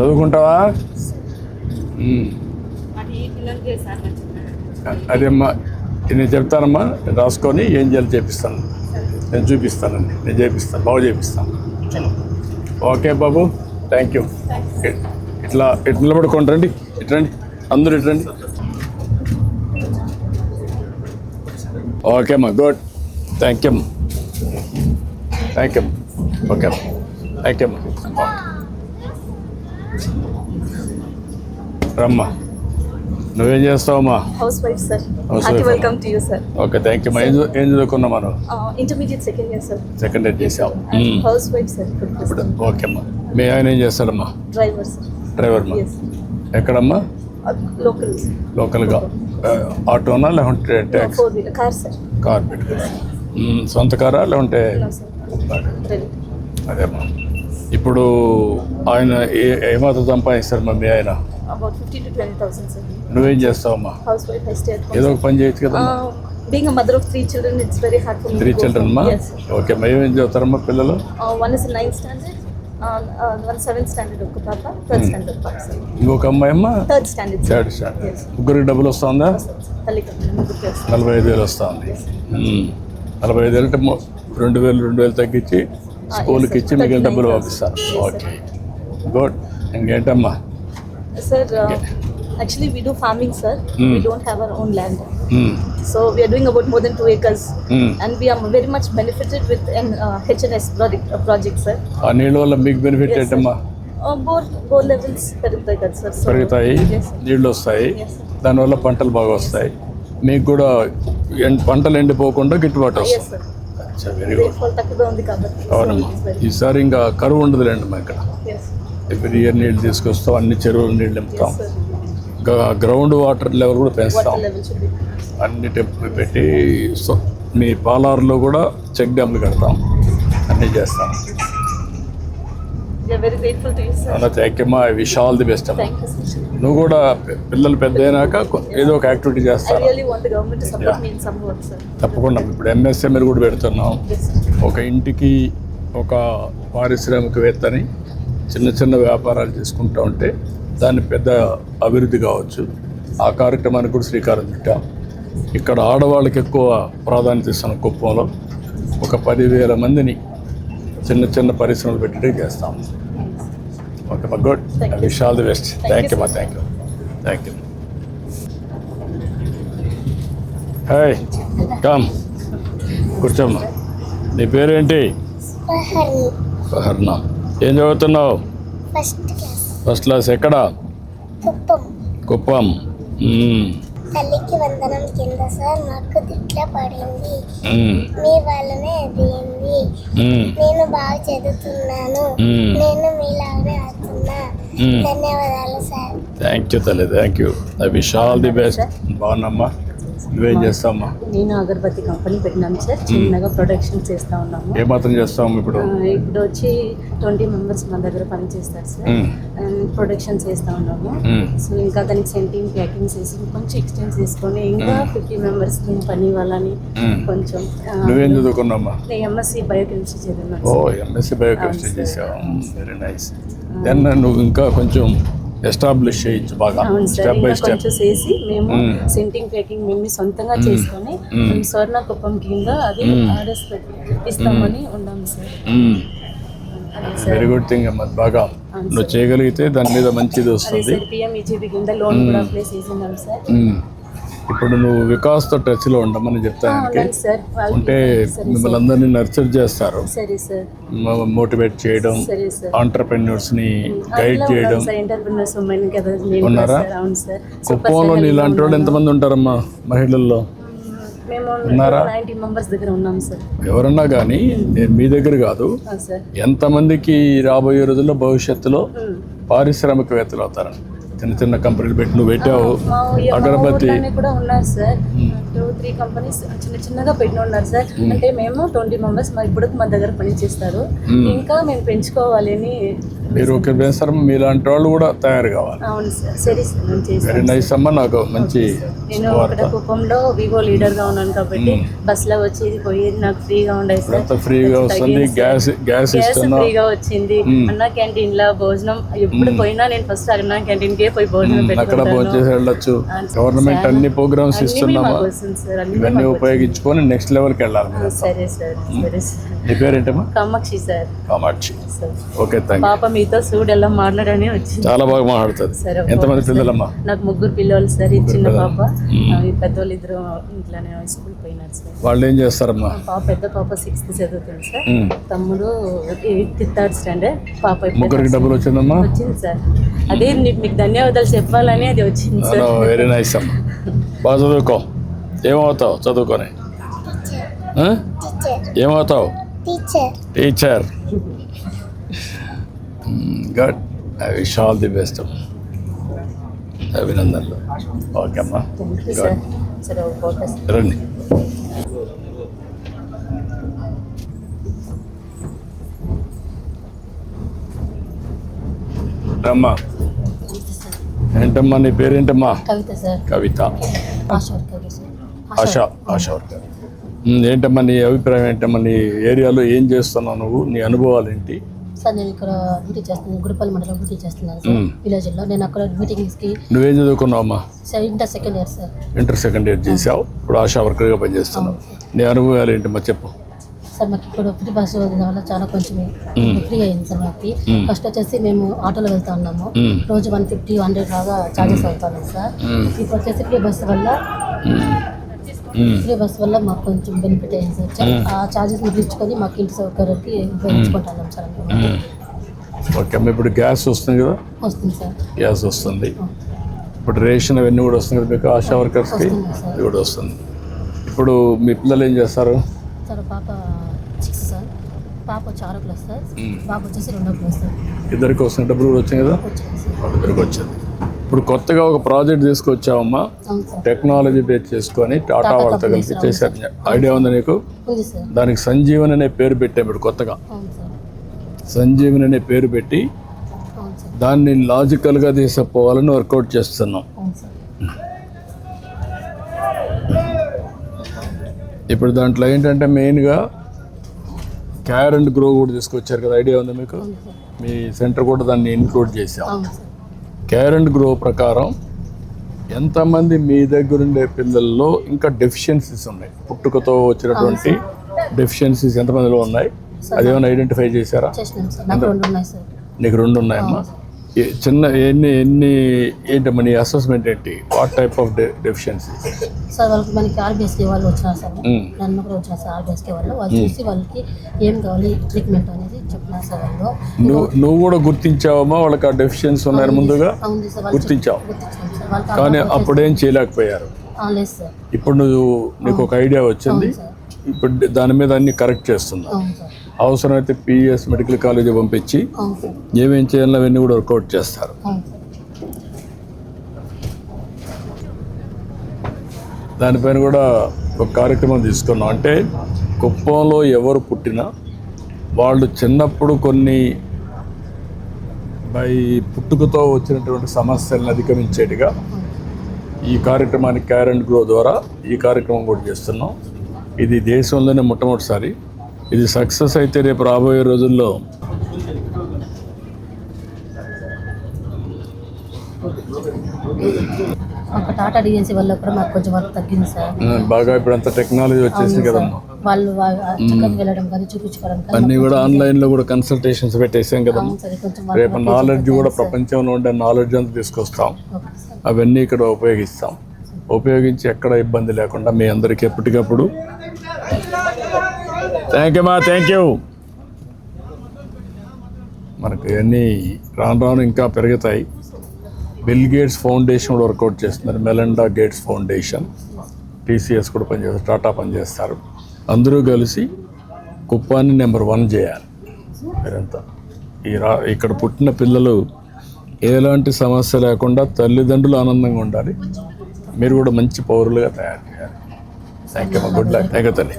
చదువుకుంటావా? అదేమ్మా నేను చెప్తానమ్మా రాసుకొని ఏం చేయాలి చేపిస్తాను. నేను చూపిస్తానండి నేను చేపిస్తాను బాగు చేపిస్తాను. ఓకే బాబు థ్యాంక్ యూ. ఇట్లా ఇట్లా నిలబడుకోండి రండి ఇటు రండి అందరూ ఇటు రండి. ఓకే అమ్మా good. Thank you thank you okay అమ్మా. థ్యాంక్ యూ అమ్మా. రమ్మా. నువ్వేం చేస్తావమ్మా? House wife sir hearty. Welcome to you sir okay thank you ఏం ఏం చదువుకున్నా మనం? Intermediate second year sir second year చేసావు. హౌస్ వైఫ్ సార్ ఇప్పుడు ఓకే అమ్మా మీ ఆయన ఏం చేస్తాడమ్మా? డ్రైవర్ సార్ డ్రైవర్ మా ఎస్ ఎక్కడమ్మా లోకల్ లోకల్గా ఆ, ఆటోనా లేకుంటే ట్యాక్సీ కార్ సార్ కార్ పెట్టుకున్నా సొంత కారా లేకుంటే అదేమ్మా. ఇప్పుడు ఆయన ఏ ఏమాత్రం సంపాదిస్తారు మా మీ ఆయన నువ్వేం చేస్తావమ్మా ఏదో ఒక పని చేయొచ్చు కదా being a mother of three children it's very hard for three children అమ్మా? ఓకే అమ్మా ఏమేం చదువుతారమ్మా పిల్లలు? One is ninth standard one seventh standard ఒక పాప థర్డ్ స్టాండర్డ్ పాప సార్ ఇంకొక అమ్మాయి అమ్మా? థర్డ్ స్టాండర్డ్ థర్డ్ స్టాండర్డ్ ముగ్గురికి డబ్బులు వస్తుందా? నలభై ఐదు వేలు వస్తుంది. మ్మ్. నలభై ఐదు వేలు మొ- రెండు వేలు రెండు వేలు తగ్గించి స్కూల్కి ఇచ్చి మిగిలిన డబ్బులు పంపిస్తాను ఓకే గుడ్ ఇంకేంటమ్మా Sir, uh, actually we do farming, sir. Hmm. We don't have our own land. Hmm. So we are doing about more than two acres. Hmm. And we are very much benefited with an uh, HNS project, uh, project, sir. ఆ నీళ్ళ వల్ల మీకు benefit. ఏంటమ్మా Uh, bore, bore levels పెరుగుతాయి కదా sir పెరుగుతాయి. నీళ్ళు వస్తాయి. దానివల్ల పంటలు బాగా వస్తాయి మీకు కూడా పంటలు ఎండిపోకుండా గిట్టుబాటు వస్తుంది. వెరీ గుడ్ అవునమ్మా. ఈసారి ఇంకా కరువు ఉండదులేండి మా ఇక్కడ ఎవ్రీ ఇయర్ నీళ్ళు తీసుకొస్తాం అన్ని చెరువులు నీళ్ళు నింపుతాం. గా- గ్రౌండ్ వాటర్ లెవెల్ కూడా పెంచుతాం. అన్ని టెంపుల్ పెట్టి మీ పాలార్లో కూడా చెక్ డ్యామ్లు కడతాం. అన్నీ చేస్తాం. థ్యాంక్ యూ మా విష్ ఆల్ ది బెస్ట్ అమ్మా. నువ్వు కూడా పిల్లలు పెద్ద అయినాక ఏదో ఒక యాక్టివిటీ చేస్తాను. తప్పకుండా ఇప్పుడు ఎంఎస్ఎంఎల్ కూడా పెడుతున్నాం. ఒక ఇంటికి ఒక పారిశ్రామికవేత్తని చిన్న చిన్న వ్యాపారాలు చేసుకుంటూ ఉంటే దాన్ని పెద్ద అభివృద్ధి కావచ్చు. ఆ కార్యక్రమానికి కూడా శ్రీకారం చుట్టాం. ఇక్కడ ఆడవాళ్ళకి ఎక్కువ ప్రాధాన్యత ఇస్తున్న కుప్పంలో. ఒక పదివేల మందిని చిన్న చిన్న పరిశ్రమలు పెట్టి చేస్తాం. ఓకే మా good. Wish all the best Thank thank you, you మా. Thank you thank you hi come కూర్చోమ్మా నీ పేరేంటి? ప్రహరి హర్ణ ఏం చదువుతున్నావు? ఫస్ట్ క్లాస్ ఫస్ట్ క్లాస్ ఎక్కడ? కుప్పం కుప్పం. తల్లికి వందనం కింద సార్ నాకు తిట్ల పడింది. మీ వల్లనే అదింది మ్మ్. నేను బాగా చదువుతున్నాను. నేను మీలాగానే మ్మ్. ధన్యవాదాలు సార్. థ్యాంక్ యూ తల్లి. Thank you I wish all the best బాగున్నామ్మా? నువ్వేం చేస్తావమ్మా? నేను అగరబత్తి కంపెనీ పెట్టినాను సార్ చిన్నగా ప్రొడక్షన్ చేస్తూ ఉన్నాము. ఏ మాత్రం చేస్తాము ఇప్పుడు? ఇప్పుడు వచ్చి ట్వంటీ మెంబర్స్ మన దగ్గర పని చేస్తారు సార్ మ్మ్. అండ్ ప్రొడక్షన్ చేస్తూ ఉన్నాము మ్మ్. సో ఇంకా దానికి సెంటింగ్ ప్యాకింగ్ చేసి కొంచెం ఎక్స్టెండ్ చేసుకొని ఇంకా ఫిఫ్టీ మెంబర్స్ పని వాళ్ళని మ్మ్. కొంచెం నువ్వేం చదువుకున్నామ్మా నేను ఎంఎస్సి బయోకెమిస్ట్రీ చదివినాను ఓ. MSc biochemistry. చేసావు వెరీ నైస్ దెన్ నువ్వు ఇంకా కొంచెం ఎస్టాబ్లిష్ చేయొచ్చు బాగా స్టెప్ బై స్టెప్ చేసి మేము. సెంటింగ్ ప్యాకింగ్ మేము సొంతంగా చేసుకొని స్వర్ణ కుప్పం కింద అది. ఆర్డర్స్ పెట్టి ఇస్తామని ఉన్నాము సార్ వెరీ గుడ్ థింగ్ అమ్మా. బాగా నువ్వు చేయగలిగితే దాని మీద మంచిది వస్తుంది. చేసినాం సార్. మ్మ్. ఇప్పుడు నువ్వు వికాస్తో టచ్లో ఉండమని చెప్తానికి ఉంటే మిమ్మల్ని. అందరినీ నర్చర్ చేస్తారు. మోటివేట్ చేయడం ఆంటర్ప్రెన్యూర్స్ని గైడ్ అందులో చేయడం. ఉన్నారా? కుప్పంలో నీలాంటి వాళ్ళు ఎంతమంది ఉంటారమ్మా మహిళల్లో? ఎవరన్నా కానీ నేను మీ దగ్గర కాదు. ఎంతమందికి రాబోయే రోజుల్లో భవిష్యత్తులో. పారిశ్రామికవేత్తలు అవుతారని? చిన్న చిన్న కంపెనీలు పెట్టి నువ్వు పెట్టావు. అగరబత్తి. త్రీ కంపెనీస్ చిన్న చిన్నగా పెట్టిన ఉన్నారు సార్ అంటే మేము ట్వంటీ మెంబర్స్ మా ఇప్పుడు మా దగ్గర పని చేస్తారు ఇంకా మేము పెంచుకోవాలని మీరు ఒక వేస్తారు మీలాంటి వాళ్ళు కూడా తయారు కావాలి. అవును సార్. సరే సార్ నేను చేస్తాను నైస్ అమ్మ నాకు మంచి నేను ఒకట కుప్పంలో వివో లీడర్గా ఉన్నాను కాబట్టి బస్లో వచ్చేది పోయేది నాకు ఫ్రీగా ఉండేది సార్. ఫ్రీగా వస్తుంది గ్యాస్ గ్యాస్ ఫ్రీగా వచ్చింది. అన్న క్యాంటీన్లో భోజనం ఎప్పుడు పోయినా నేను ఫస్ట్ అన్న క్యాంటీన్ కే పోయి భోజనం అక్కడ భోజనం చేసి వెళ్ళొచ్చు. గవర్నమెంట్ అన్ని ప్రోగ్రామ్స్ ఇస్తున్నామా? సార్ ఇవన్నీ ఉపయోగించుకొని నెక్స్ట్ లెవెల్కి వెళ్ళాలి. సరే సార్ సరే సార్. నీ పేరేంటమ్మా Kamakshi sir. Kamakshi. Sir. Okay thank పాప మీతో సూడ్ ఎలా మాట్లాడని వచ్చింది. చాలా బాగా మాట్లాడుతుంది. సరే ఎంతమంది పిల్లలమ్మా? నాకు ముగ్గురు పిల్లలు సార్ ఈ చిన్న పాప. పెద్దోళ్ళు ఇద్దరు ఇంట్లోనే స్కూల్ పోయినారు సార్. వాళ్ళు ఏం చేస్తారమ్మా? పాప పెద్ద పాప సిక్స్త్ చదువుతుంది సార్. తమ్ముడు ఎయిత్ థర్డ్ స్టాండర్డ్. పాప ముగ్గురికి డబ్బులు వచ్చిందమ్మా? వచ్చింది సార్. అదే మీకు ధన్యవాదాలు చెప్పాలని అది వచ్చింది సార్. వెరీ నైస్ అమ్మా. బాగా చదువుకో. ఏమవుతావు? చదువుకొని. ఏమవుతావు? Teacher teacher good I wish all the best అభినందనలు. ఓకే అమ్మా. రండి. అమ్మా ఏంటమ్మా నీ పేరేంటమ్మా? కవిత సార్ కవిత. ఆశా. ఆశ. ఏంటమ్మా నీ అభిప్రాయం ఏంటమ్మా? నీ ఏరియాలో ఏం చేస్తున్నావు నువ్వు? నీ అనుభవాలు ఏంటి సార్ నేను ఇక్కడ డ్యూటీ చేస్తున్నాను గుడిపల్లి మండలం డ్యూటీ చేస్తున్నాను సార్ విలేజ్లో నేను అక్కడ మీటింగ్స్కి నువ్వేం చదువుకున్నావమ్మా sir inter second year sir. Inter second year చేసావు. ఇప్పుడు ఆశా వర్కర్గా పనిచేస్తున్నావు. నీ అనుభవాలు ఏంటమ్మా? చెప్పు. సార్ మాకు ఇప్పుడు ఫ్రీ బస్ వల్ల చాలా కొంచెం ఫ్రీ అయింది సార్ మాకు. ఫస్ట్ వచ్చేసి మేము ఆటోలో వెళ్తా ఉన్నాము. రోజు వన్ ఫిఫ్టీ హండ్రెడ్ లాగా చార్జెస్ అవుతాను సార్. ఇప్పుడు వచ్చేసి ఫ్రీ బస్ వల్ల ఉమ్, ఫ్రీ బస్ వల్ల మాకు కొంచెం బెనిఫిట్ అయింది సార్. చా- ఆ చార్జెస్ మిగిలించుకొని మాకు ఇంటి సౌకర్యానికి ఉపయోగించుకుంటున్నాం సార్. ఓకే అమ్మా ఇప్పుడు గ్యాస్ వస్తుంది కదా? వస్తుంది సార్. గ్యాస్ వస్తుంది. ఇప్పుడు రేషన్ అవన్నీ కూడా వస్తుంది కదా మీకు ఆశా వర్కర్స్కి ఇది కూడా వస్తుంది. ఇప్పుడు మీ పిల్లలు ఏం చేస్తారు? సార్ పాప సిక్స్ సార్. పాప వచ్చి ఆరో క్లాస్ సార్. బాబు వచ్చేసి రెండో క్లాస్ సార్. ఇద్దరికి వస్తున్న డబ్బులు కూడా వచ్చాయి కదా? వాళ్ళిద్దరికి వచ్చింది ఇప్పుడు కొత్తగా ఒక ప్రాజెక్ట్ తీసుకొచ్చావమ్మా. టెక్నాలజీ బేస్ చేసుకొని టాటా వాళ్ళతో కలిపి చేశారు. ఐడియా ఉంది నీకు? దానికి సంజీవన్ అనే పేరు పెట్టాం ఇప్పుడు కొత్తగా. సంజీవన్ అనే పేరు పెట్టి దాన్ని లాజికల్గా తీసుకుపోవాలని వర్కౌట్ చేస్తున్నాం. ఇప్పుడు దాంట్లో ఏంటంటే మెయిన్గా క్యార్ అండ్ గ్రో కూడా తీసుకొచ్చారు కదా. ఐడియా ఉంది మీకు? మీ సెంటర్ కూడా దాన్ని ఇన్క్లూడ్ చేసాం కేర్ అండ్ గ్రో ప్రకారం ఎంతమంది మీ దగ్గర ఉండే పిల్లల్లో ఇంకా డెఫిషియన్సీస్ ఉన్నాయి? పుట్టుకతో వచ్చినటువంటి డెఫిషియన్సీస్ ఎంతమందిలో ఉన్నాయి? అదేమైనా ఐడెంటిఫై చేశారా? నాకు రెండు ఉన్నాయమ్మా? చిన్న ఎన్ని ఎన్ని ఏంటమ్మా నీ అసెస్మెంట్ ఏంటి? What type of deficiencies sir వాళ్ళకి మనకి ఆర్బీఎస్కే వాళ్ళు వచ్చినారు సార్ నన్ను కూడా వచ్చినారు సార్ ఆర్బీఎస్కే వాళ్ళు వాళ్ళు చూసి వాళ్ళకి ఏం కావాలి ట్రీట్మెంట్ అనేది చెప్పినారు సార్ వాళ్ళు. నువ్వు నువ్వు కూడా గుర్తించావమ్మా వాళ్ళకి ఆ డెఫిషియన్స్ ఉన్నాయని ముందుగా? గుర్తించావు. కానీ అప్పుడేం చేయలేకపోయారు? ఇప్పుడు నువ్వు నీకు ఒక ఐడియా వచ్చింది? ఇప్పుడు దాని మీద అన్ని కరెక్ట్ చేస్తున్నావు. అవసరమైతే పిఎస్ మెడికల్ కాలేజ్ పంపించి ఏమేం చేయాలో అవన్నీ కూడా వర్కౌట్ చేస్తారు. దానిపైన కూడా ఒక కార్యక్రమం తీసుకున్నాం. అంటే కుప్పంలో ఎవరు పుట్టినా వాళ్ళు చిన్నప్పుడు కొన్ని బై పుట్టుకతో వచ్చినటువంటి సమస్యలను అధిగమించేట్టుగా ఈ కార్యక్రమానికి క్యార్ అండ్ గ్రో ద్వారా ఈ కార్యక్రమం కూడా చేస్తున్నాం. ఇది దేశంలోనే మొట్టమొదటిసారి. ఇది సక్సెస్ అయితే రేపు రాబోయే రోజుల్లో. ఒక టాటా డిఎన్సీ వల్ల కూడా మాకు కొంచెం వర్క్ తగ్గింది సార్. బాగా ఇప్పుడు అంత టెక్నాలజీ వచ్చేసింది కదమ్మా వాళ్ళు చక్కగా వెళ్ళడం కానీ చూపించుకోవడం కానీ అన్నీ కూడా ఆన్లైన్లో కూడా కన్సల్టేషన్స్ పెట్టేసాం కొంచెం రేపు నాలెడ్జ్ కూడా ప్రపంచంలో ఉండే నాలెడ్జ్ అంతా తీసుకొస్తాం. అవన్నీ ఇక్కడ ఉపయోగిస్తాం. ఉపయోగించి ఎక్కడ ఇబ్బంది లేకుండా మీ అందరికీ ఎప్పటికప్పుడు థ్యాంక్ యూ మా థ్యాంక్ యూ మనకు ఇవన్నీ రాను రాను ఇంకా పెరుగుతాయి. బిల్ గేట్స్ ఫౌండేషన్ కూడా వర్కౌట్ చేస్తున్నారు. మెలండా గేట్స్ ఫౌండేషన్ టీసీఎస్ కూడా పనిచేస్తారు. టాటా పనిచేస్తారు. అందరూ కలిసి కుప్పాన్ని నెంబర్ వన్ చేయాలి. మీరంతా. ఈ రా ఇక్కడ పుట్టిన పిల్లలు ఎలాంటి సమస్య లేకుండా తల్లిదండ్రులు ఆనందంగా ఉండాలి. మీరు కూడా మంచి పౌరులుగా తయారు చేయాలి. Thank you good luck thank you తల్లి.